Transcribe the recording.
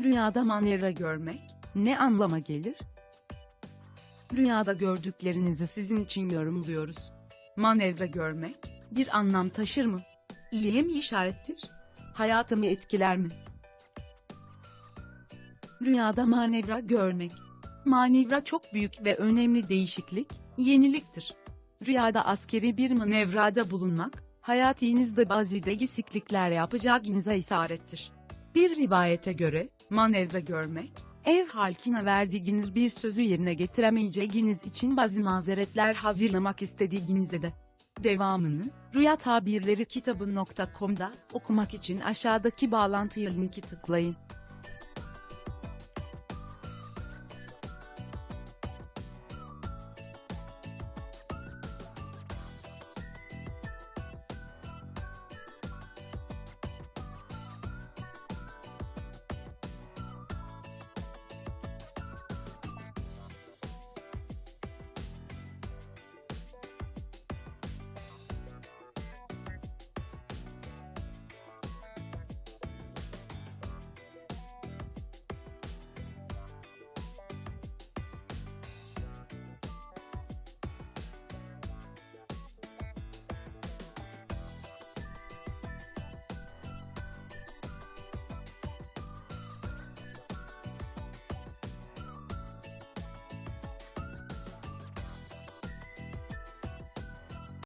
Rüyada manevra görmek ne anlama gelir? Rüyada gördüklerinizi sizin için yorumluyoruz. Manevra görmek bir anlam taşır mı? İyiye mi işarettir? Hayatımı etkiler mi? Rüyada manevra görmek. Manevra çok büyük ve önemli değişiklik, yeniliktir. Rüyada askeri bir manevrada bulunmak, hayatınızda bazı değişiklikler yapacağınıza isarettir. Bir rivayete göre, manevra görmek, ev halkına verdiğiniz bir sözü yerine getiremeyeceğiniz için bazı mazeretler hazırlamak istediğinizde de. Devamını, Rüya Tabirleri kitabı.com'da okumak için aşağıdaki bağlantıya linki tıklayın.